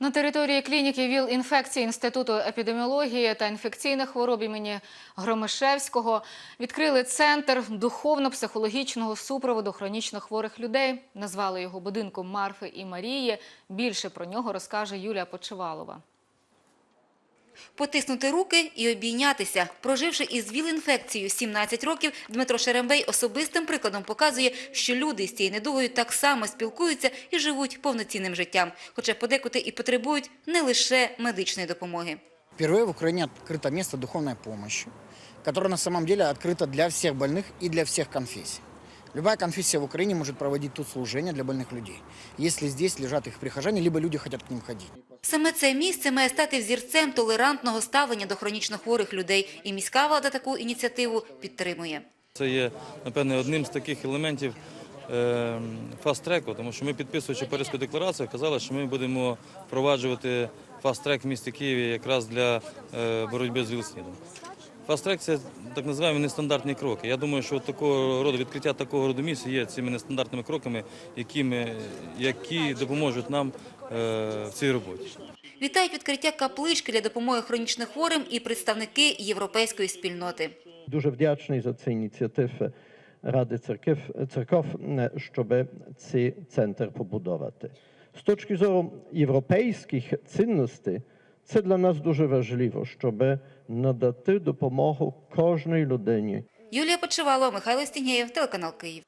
На території клініки ВІЛ-інфекції Інституту епідеміології та інфекційних хвороб імені Громишевського відкрили центр духовно-психологічного супроводу хронічно хворих людей. Назвали його будинком Марфи і Марії. Більше про нього розкаже Юлія Почивалова Потиснути руки і обійнятися. Проживши із ВІЛ-інфекцією 17 років, Дмитро Шерембей особистим прикладом показує, що люди з цією недугою так само спілкуються і живуть повноцінним життям, хоча подекуди і потребують не лише медичної допомоги. Впервые в Украине открыто место духовной помощи, которое на самом деле открыто для всех больных и для всех конфессий. Любая конфессия в Украине может проводить тут служение для больных людей, если здесь лежат их прихожане, либо люди хотят к ним ходить. Саме це місце має стати взірцем толерантного ставлення до хронічно хворих людей, і міська влада таку ініціативу підтримує. Це є, напевне, одним з таких елементів е, фаст-треку, тому що ми, підписуючи Паризьку декларацію, казали, що ми будемо впроваджувати фаст-трек в місті Києві якраз для е, боротьби з ВІЛ-СНІДом. Фаст-трек – це так називаємо нестандартні кроки. Я думаю, що такого роду відкриття такого роду місць є цими нестандартними кроками, які, ми, які допоможуть нам е, в цій роботі. Вітають відкриття каплички для допомоги хронічно хворим і представники європейської спільноти. Дуже вдячний за ці ініціативи Ради церков, е, щоб цей центр побудувати. З точки зору європейських цінностей, це для нас дуже важливо, щоб надати допомогу кожній людині. Юлія Почивало, Михайло Стінєєв, телеканал Київ.